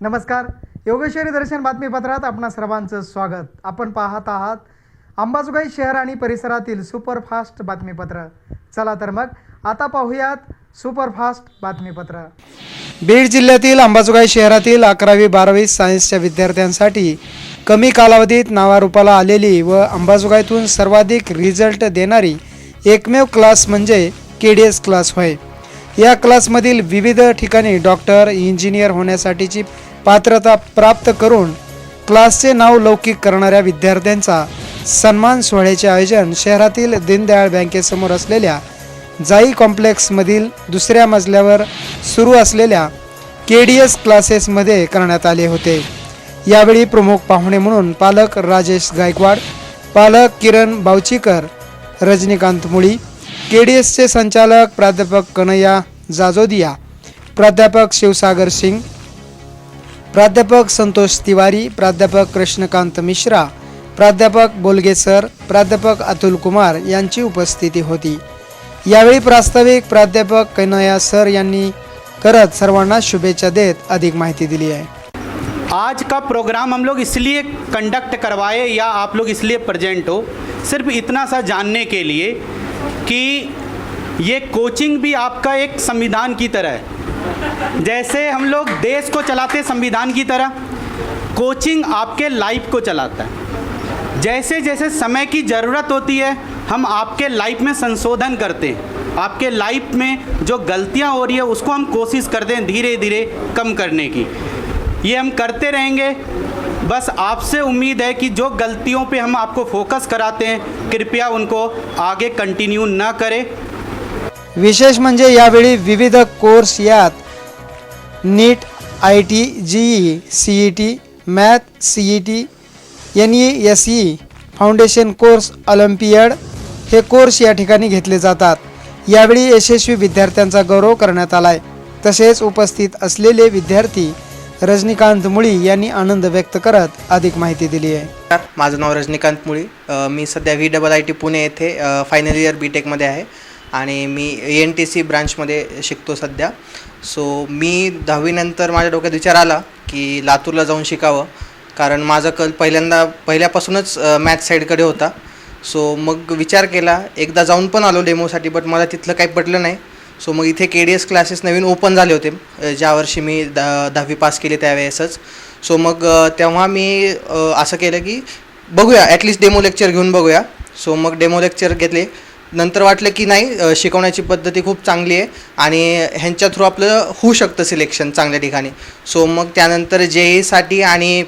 नमस्कार. योगेश्वरी दर्शन बातमीपत्रात आपणा सर्वांचं स्वागत. आपण पाहत आहात अंबाजोगाई शहर आणि परिसरातील सुपरफास्ट बातमीपत्र. चला तर मग आता पाहूयात सुपरफास्ट बातमीपत्र. बीड जिल्ह्यातील अंबाजोगाई शहरातील अकरावी बारावी सायन्सच्या विद्यार्थ्यांसाठी कमी कालावधीत नावारूपाला आलेली व अंबाजोगाईतून सर्वाधिक रिझल्ट देणारी एकमेव क्लास म्हणजे के डी एस क्लास होय. या क्लासमधील विविध ठिकाणी डॉक्टर इंजिनियर होण्यासाठीची पात्रता प्राप्त करून क्लासचे नाव लौकिक करणाऱ्या विद्यार्थ्यांचा सन्मान सोहळ्याचे आयोजन शहरातील दीनदयाळ बँकेसमोर असलेल्या जाई कॉम्प्लेक्समधील दुसऱ्या मजल्यावर सुरू असलेल्या के डी एस क्लासेसमध्ये करण्यात आले होते. यावेळी प्रमुख पाहुणे म्हणून पालक राजेश गायकवाड पालक किरण बावचीकर रजनीकांत मुळी के डी एसचे संचालक प्राध्यापक कन्हैया जाजोदिया प्राध्यापक शिवसागर सिंग प्राध्यापक संतोष तिवारी प्राध्यापक कृष्णकांत मिश्रा प्राध्यापक बोलगे सर प्राध्यापक अतुल कुमार यांची उपस्थिती होती. यावेळी प्रास्ताविक प्राध्यापक कैनया सर यांनी करत सर्वांना शुभेच्छा देत अधिक माहिती दिली आहे. आज का प्रोग्राम हम लोग इसलिए कंडक्ट करवाए या आप लोग इसलिए प्रेजेंट हो? सिर्फ इतना सा जानने के लिए कि ये कोचिंग भी आपका एक संविधान की तरह है। जैसे हम लोग देश को चलाते संविधान की तरह, कोचिंग आपके लाइफ को चलाता है। जैसे जैसे समय की ज़रूरत होती है, हम आपके लाइफ में संशोधन करते हैं। आपके लाइफ में जो गलतियाँ हो रही है, उसको हम कोशिश करते हैं धीरे धीरे कम करने की। ये हम करते रहेंगे। बस आपसे उम्मीद है कि जो गलतियों पे हम आपको फोकस कराते हैं, कृपया उनको आगे कंटिन्यू ना करें। विशेष म्हणजे यावेळी विविध कोर्स यात NEET I T J E C E T math C E T N E S E foundation course olympiad हे कोर्स या ठिकाणी घेतले जातात. यावेळी यशस्वी विद्यार्थ्यांचा गौरव करण्यात आला आहे तसेच उपस्थित असलेले विद्यार्थी रजनीकांत मुळी यांनी आनंद व्यक्त करत अधिक माहिती दिली आहे. माझं नाव रजनीकांत मुळी. मी सध्या V double I T Pune येथे फायनल इयर बी टेकमध्ये आहे. आणि मी ए एन टी सी ब्रांचमध्ये शिकतो सध्या. सो मी दहावीनंतर माझ्या डोक्यात विचार आला की लातूरला जाऊन शिकावं. कारण माझा कल पहिल्यांदा पहिल्यापासूनच मॅथ साईडकडे होता. सो मग विचार केला. एकदा जाऊन पण आलो डेमोसाठी बट मला तिथलं काही पटलं नाही. सो मग इथे के डी एस क्लासेस नवीन ओपन झाले होते. ज्या वर्षी मी द दहावी पास केली त्यावेळेसच. सो मग तेव्हा मी असं केलं की बघूया. ॲटलिस्ट डेमो लेक्चर घेऊन बघूया. सो मग डेमो लेक्चर घेतले. नंतर वाटलं की नाही शिकवण्याची पद्धती खूप चांगली आहे आणि ह्यांच्या थ्रू आपलं होऊ शकतं सिलेक्शन चांगल्या ठिकाणी. सो मग त्यानंतर जे ईसाठी आणि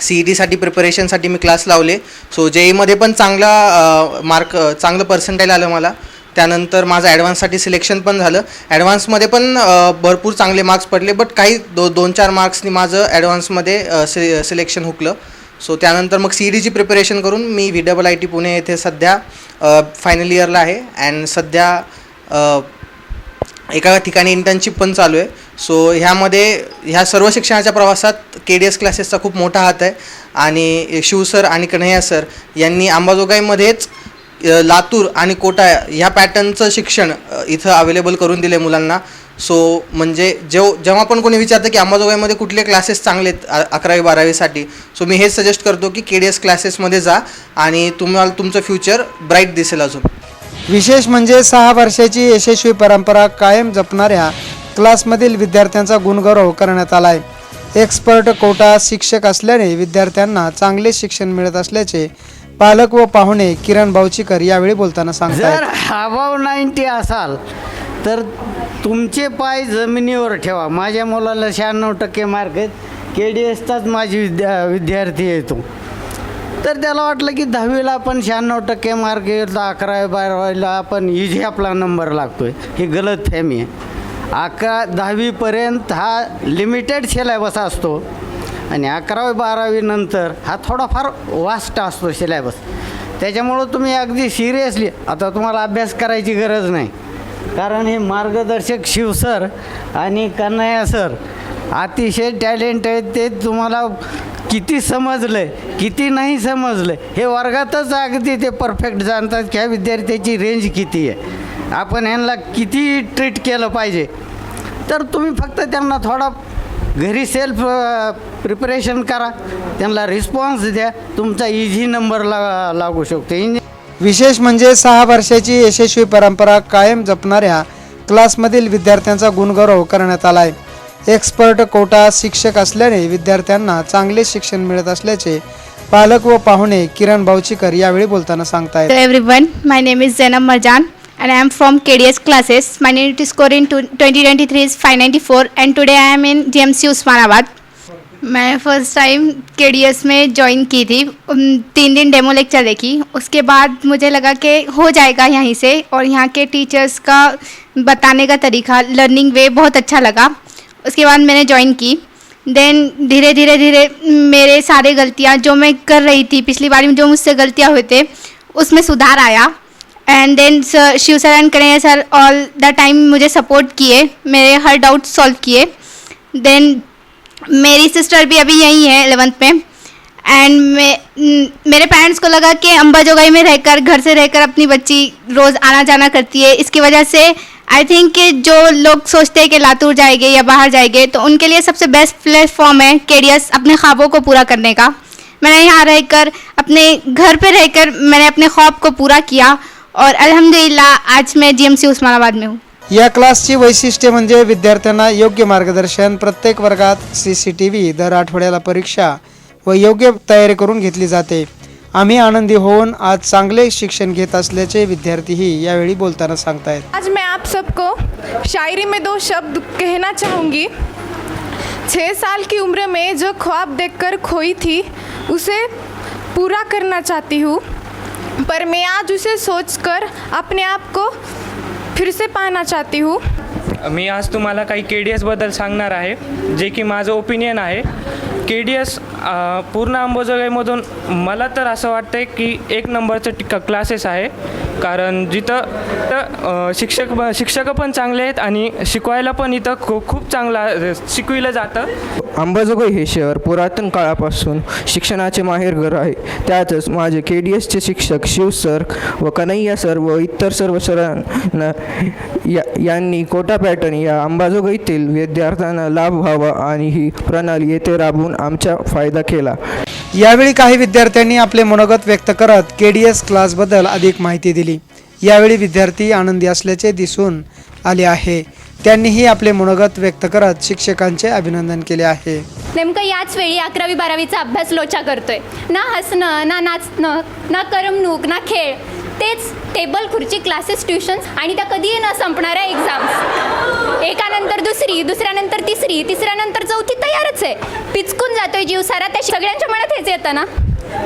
सी ई टीसाठी प्रिपरेशनसाठी मी क्लास लावले. सो जे ईमध्ये पण चांगला मार्क चांगलं पर्सेंटेज आलं मला. त्यानंतर माझं ॲडव्हान्ससाठी सिलेक्शन पण झालं. ॲडव्हान्समध्ये पण भरपूर चांगले मार्क्स पडले बट काही दो दोन चार मार्क्सनी माझं ॲडव्हान्समध्ये सि सिलेक्शन हुकलं. सो त्यानंतर मग सी डीची प्रिपरेशन करून मी V double I T Pune येथे सध्या फायनल इयरला आहे. अँड सध्या एका ठिकाणी इंटर्नशिप पण चालू आहे. सो ह्यामध्ये ह्या सर्व शिक्षणाच्या प्रवासात के डी एस क्लासेसचा खूप मोठा हात आहे. आणि शिव सर आणि कन्हैया सर यांनी अंबाजोगाईमध्येच लातूर आणि कोटा ह्या पॅटर्नचं शिक्षण इथं अवेलेबल करून दिले मुलांना. सो म्हणजे जेव जेव्हा पण कोणी विचारतं की अंबाजोगाईमध्ये कुठले क्लासेस चांगले आहेत अकरावी बारावीसाठी सो मी हेच सजेस्ट करतो की के डी एस क्लासेसमध्ये जा आणि तुम्हाला तुमचं फ्युचर ब्राईट दिसेल अजून. विशेष म्हणजे सहा वर्षाची यशस्वी परंपरा कायम जपणाऱ्या क्लासमधील विद्यार्थ्यांचा गुणगौरव करण्यात आलाय. एक्सपर्ट कोटा शिक्षक असल्याने विद्यार्थ्यांना चांगले शिक्षण मिळत असल्याचे पालक व पाहुणे किरण बावचीकर यावेळी बोलताना सांगतात जर अबाव नाईन्टी असाल तर तुमचे पाय जमिनीवर ठेवा. माझ्या मुलाला शहाण्णव टक्के मार्क आहेत. के डी एसचाच माझी विद्या विद्यार्थी येतो तर त्याला वाटलं की दहावीला आपण शहाण्णव टक्के मार्क येतो अकरावी बारावीला आपण इझी आपला नंबर लागतो आहे ही गलत फॅमी आहे. अकरा दहावीपर्यंत हा लिमिटेड सिलेबस असतो. आणि अकरावी बारावीनंतर हा थोडाफार वास्ट असतो सिलेबस त्याच्यामुळं तुम्ही अगदी सिरियसली आता तुम्हाला अभ्यास करायची गरज नाही. कारण हे मार्गदर्शक शिवसर आणि कन्हैया सर अतिशय टॅलेंट आहेत ते तुम्हाला किती समजलं किती नाही समजलं हे वर्गातच अगदी ते परफेक्ट जाणतात की ह्या विद्यार्थ्याची रेंज किती आहे. आपण ह्यांना किती ट्रीट केलं पाहिजे. तर तुम्ही फक्त त्यांना थोडा घरी सेल्फ प्रिपरेशन करा. त्यांना रिस्पॉन्स द्या. तुमचा इझी नंबर ला लागू शकतो. इंजिन विशेष म्हणजे सहा वर्षाची यशस्वी परंपरा कायम जपणाऱ्या क्लासमधील विद्यार्थ्यांचा गुणगौरव करण्यात आला आहे एक्सपर्ट कोटा शिक्षक असल्याने विद्यार्थ्यांना चांगले शिक्षण मिळत असल्याचे पालक व पाहुणे किरण बावचीकर यावेळी बोलताना सांगतायत. Hello everyone, my name is Zainab Marjan and I am from KDS classes. My NEET score in two- 2023 is 594 and today I am in GMC Osmanabad मैं फ़र्स्ट टाइम के में ज्वाइन की थी। तीन दिन डेमो लेक्चर देखी। उसके बाद मुझे लगा कि हो जाएगा यहीं से और यहाँ के टीचर्स का बताने का तरीका लर्निंग वे बहुत अच्छा लगा। उसके बाद मैंने ज्वाइन की। देन धीरे धीरे धीरे मेरे सारे गलतियाँ जो मैं कर रही थी, पिछली बार में जो मुझसे गलतियाँ हुए थे, उसमें सुधार आया। And then Shiv sir and Kanhaiya sir all the time मुझे सपोर्ट किए। मेरे हर डाउट सॉल्व किए। देन मेरी सिस्टर भी अभी यहीं है एलेवंथ में। एंड मे, मेरे पेरेंट्स को लगा कि अम्बाजोगाई में रहकर घर से रहकर अपनी बच्ची रोज़ आना जाना करती है। इसकी वजह से आई थिंक कि जो लोग सोचते हैं कि लातूर जाएँगे या बाहर जाएँगे तो उनके लिए सबसे बेस्ट प्लेटफॉर्म है केडियस अपने ख्वाबों को पूरा करने का। मैंने यहाँ रहकर अपने घर पे रहकर मैंने अपने ख्वाब को पूरा किया। और अल्हम्दुलिल्लाह आज मैं जी जीएमसी उस्मानाबाद में हूँ। या क्लासची वैशिष्ट्ये म्हणजे विद्यार्थ्यांना योग्य मार्गदर्शन. प्रत्येक वर्गात सी सी टी व्ही दर आठवड्याला परीक्षा व योग्य तयारी करून घेतली जाते. आम्ही आनंदी होऊन आज चांगले शिक्षण घेत असल्याचे विद्यार्थीही यावेळी बोलताना सांगतायत. आज मैं आप सबको शायरी में दो शब्द कहना चाहूँगी. छः साल की उम्र में जो ख्वाब देखकर खोई थी उसे पूरा करना चाहती हूँ पर मैं आज उसे सोचकर अपने आप को फिर से पाहना चाहती हूँ। मी आज तुम्हाला काही के डी एसबद्दल सांगणार आहे जे की माझं ओपिनियन आहे. के डी एस पूर्ण अंबाजोगाईमधून मला तर असं वाटतं आहे की एक नंबरचं टिक क्लासेस आहे. कारण जिथं तर, शिक्षक शिक्षक पण चांगले आहेत आणि शिकवायला पण इथं खूप खूप चांगला शिकविलं जातं. अंबाजोगाई हे शहर पुरातन काळापासून शिक्षणाचे माहेरघर आहे. त्यातच माझे के डी एसचे शिक्षक शिव सर व कन्हैया सर व इतर सर्व सरांना या यांनी कोटा पॅटर्न या अंबाजोगाईतील विद्यार्थ्यांना लाभ व्हावा आणि ही प्रणाली येथे राबवून आमचा फायदा केला. यावेळी काही विद्यार्थ्यांनी आपले मनोगत व्यक्त करत के डी एस क्लासबद्दल अधिक माहिती दिली. यावेळी विद्यार्थी आनंदी असल्याचे दिसून आले आहे. त्यांनीही आपले मनोगत व्यक्त करत शिक्षकांचे अभिनंदन केले आहे. नेमकं याच वेळी अकरावी बारावीचा अभ्यास लोचा करतोय. ना हसणं ना नाचणं ना करमणूक ना खेळ तेच टेबल खुर्ची क्लासेस ट्युशन्स आणि त्या कधीही न संपणाऱ्या एक्झाम्स एकानंतर दुसरी दुसऱ्यानंतर तिसरी तिसऱ्यानंतर चौथी तयारच आहे. पिचकून जातोय जीव सारा त्या सगळ्यांच्या मनात हेच येतं ना?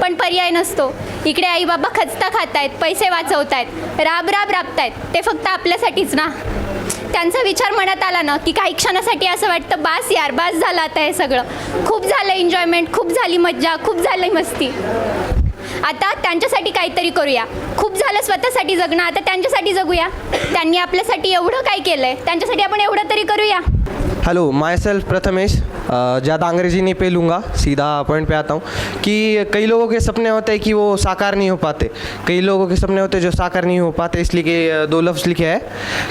पण पर्याय नसतो. इकडे आई बाबा खचता खातायत पैसे वाचवतायत राब राब राबतायत. ते फक्त आपल्यासाठीच ना? त्यांचा विचार मनात आला ना की काही क्षणासाठी असं वाटतं बास यार बास झालं आता हे सगळं. खूप झालं एन्जॉयमेंट खूप झाली मज्जा खूप झाली मस्ती. आता त्यांच्यासाठी काहीतरी करूया. खूप झालं स्वतःसाठी जगणं आता त्यांच्यासाठी जगूया. त्यांनी आपल्यासाठी एवढं काय केलं आहे त्यांच्यासाठी आपण एवढं तरी करूया. Hello myself Prathamesh. ज़्यादा अंग्रेज़ी नहीं पे लूँगा सीधा पॉइंट पे आता हूँ कि कई लोगों के सपने होते हैं कि वो साकार नहीं हो पाते। कई लोगों के सपने होते जो साकार नहीं हो पाते इसलिए कि दो लफ्ज़ लिखे हैं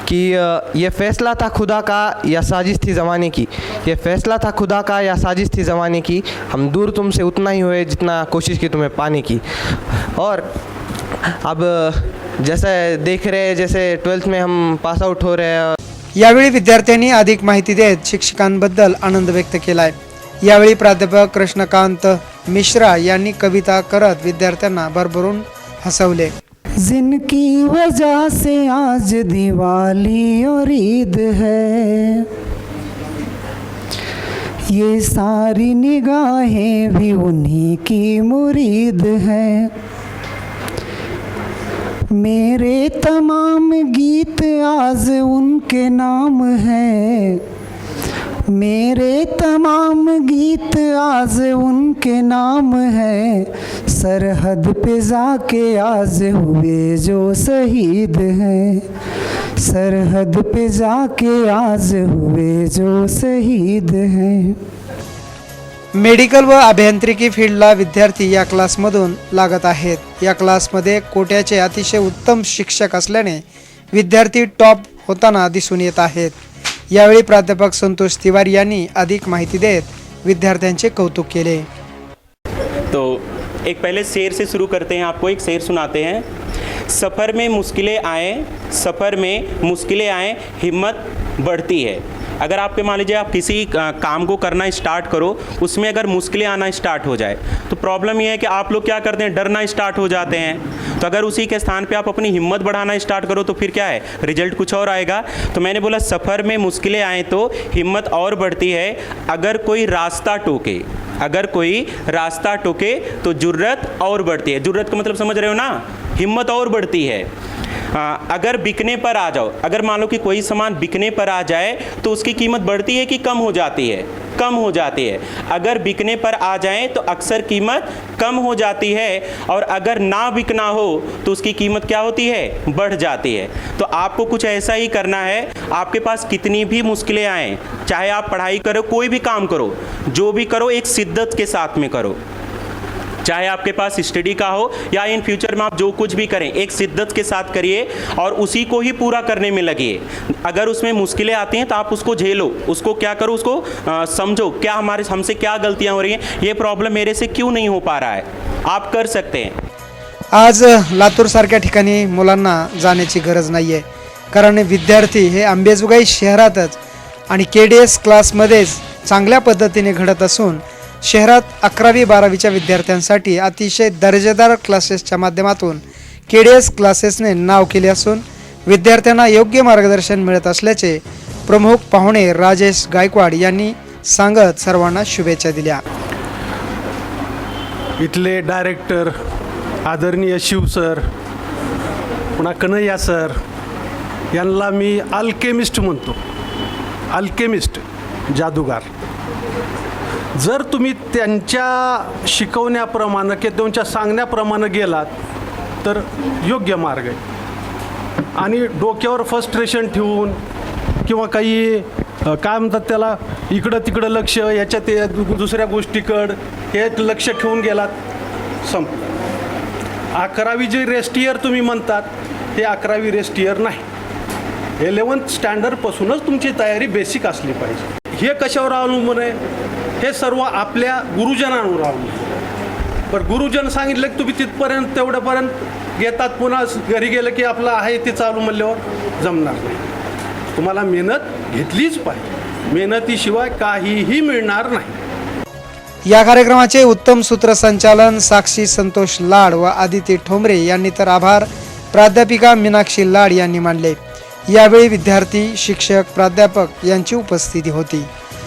कि अ, ये फैसला था खुदा का या साजिश थी ज़माने की? ये फैसला था खुदा का या साजिश थी ज़माने की? हम दूर तुमसे उतना ही हुए जितना कोशिश की तुम्हें पाने की। और अब जैसे देख रहे हैं जैसे ट्वेल्थ में हम पास आउट हो रहे हैं यावेळी विद्यार्थ्यांनी अधिक माहिती देत शिक्षकांबद्दल आनंद व्यक्त केलाय. यावेळी प्राध्यापक कृष्णकांत मिश्रा यांनी कविता करत विद्यार्थ्यांना भरभरून हसवले. जिनकी वजह से आज दिवाली और ईद है। ये सारी निगाहें भी उन्हीं की मुरीद है। मेरे तमाम गीत आज उनके नाम हैं। मेरे तमाम गीत आज उनके नाम है। सरहद पे जाके आज हुए जो शहीद हैं। सरहद पे जाके आज हुए जो शहीद हैं। मेडिकल व अभियांत्रिकी फील्डला विद्यार्थी या क्लासमधून लागत आहेत. या क्लासमध्ये कोट्याचे अतिशय उत्तम शिक्षक असल्याने विद्यार्थी टॉप होताना दिसून येत आहेत. यावेळी प्राध्यापक संतोष तिवारी यांनी अधिक माहिती देत विद्यार्थ्यांचे कौतुक केले. तो एक पहले शेर से शुरू करते हैं आपको एक शेर सुनाते हैं। सफ़र में मुश्किलें आए सफ़र में मुश्किलें आए हिम्मत बढ़ती है। अगर आपके मान लीजिए आप किसी काम को करना स्टार्ट करो, उसमें अगर मुश्किलें आना स्टार्ट हो जाए तो प्रॉब्लम ये है कि आप लोग क्या करते हैं, डरना स्टार्ट हो जाते हैं। तो अगर उसी के स्थान पे आप अपनी हिम्मत बढ़ाना स्टार्ट करो तो फिर क्या है, रिज़ल्ट कुछ और आएगा। तो मैंने बोला, सफ़र में मुश्किलें आएँ तो हिम्मत और बढ़ती है। अगर कोई रास्ता टोके, अगर कोई रास्ता टोके तो जुर्रत और बढ़ती है। जुर्रत का मतलब समझ रहे हो ना? हिम्मत और बढ़ती है। हाँ, अगर बिकने पर आ जाओ अगर मान लो कि कोई सामान बिकने पर आ जाए तो उसकी कीमत बढ़ती है कि कम हो जाती है? कम हो जाती है। अगर बिकने पर आ जाए तो अक्सर कीमत कम हो जाती है और अगर ना बिकना हो तो उसकी कीमत क्या होती है? बढ़ जाती है। तो आपको कुछ ऐसा ही करना है आपके पास कितनी भी मुश्किलें आएँ चाहे आप पढ़ाई करो कोई भी काम करो जो भी करो एक शिद्दत के साथ में करो। चाहे आपके पास स्टडी का हो या इन फ्यूचर में आप जो कुछ भी करें एक शिद्दत के साथ करिए और उसी को ही पूरा करने में लगिए। अगर उसमें मुश्किलें आती हैं तो आप उसको झेलो उसको क्या करो उसको समझो क्या हमारे हमसे क्या गलतियाँ हो रही हैं ये प्रॉब्लम मेरे से क्यों नहीं हो पा रहा है? आप कर सकते हैं। आज लातूरसारख्या ठिकाणी मुलांना जाण्याची गरज नाही आहे कारण विद्यार्थी हे अंबेजोगाई शहरातच आणि के डी एस क्लासमध्येच चांगल्या पद्धतीने घडत असून शहरात अकरावी बारावीच्या विद्यार्थ्यांसाठी अतिशय दर्जेदार क्लासेसच्या माध्यमातून के डी एस क्लासेसने नाव केले असून विद्यार्थ्यांना योग्य मार्गदर्शन मिळत असल्याचे प्रमुख पाहुणे राजेश गायकवाड यांनी सांगत सर्वांना शुभेच्छा दिल्या. इथले डायरेक्टर आदरणीय शिव सर पुन्हा कन्हैया सर यांना मी अल्केमिस्ट म्हणतो. अल्केमिस्ट जादूगार. जर तुम्ही त्यांच्या शिकवण्याप्रमाणे किंवा त्यांच्या सांगण्याप्रमाणे गेलात तर योग्य मार्ग आहे. आणि डोक्यावर फस्ट्रेशन ठेवून किंवा काही काय म्हणतात त्याला इकडं तिकडं लक्ष याच्या ते दुसऱ्या गोष्टीकडं हे लक्ष ठेवून गेलात संप अकरावी जे रेस्ट इयर तुम्ही म्हणतात ते अकरावी रेस्ट इयर नाही. इलेवन्थ स्टँडर्डपासूनच तुमची तयारी बेसिक असली पाहिजे. हे कशावर अवलंबून आहे? हे सर्व आपल्या गुरुजनांवर अवलंबून पण गुरुजन सांगितलं की तुम्ही तिथपर्यंत तेवढ्यापर्यंत घेतात पुन्हा घरी गेलं की आपलं आहे ते चालू म्हणल्यावर जमणार नाही. तुम्हाला मेहनत घेतलीच पाहिजे. मेहनतीशिवाय काहीही मिळणार नाही. या कार्यक्रमाचे उत्तम सूत्रसंचालन साक्षी संतोष लाड व आदिती ठोंबरे यांनी तर आभार. प्राध्यापिका मीनाक्षी लाड यांनी मानले. यावेळी विद्यार्थी शिक्षक प्राध्यापक यांची उपस्थिती होती.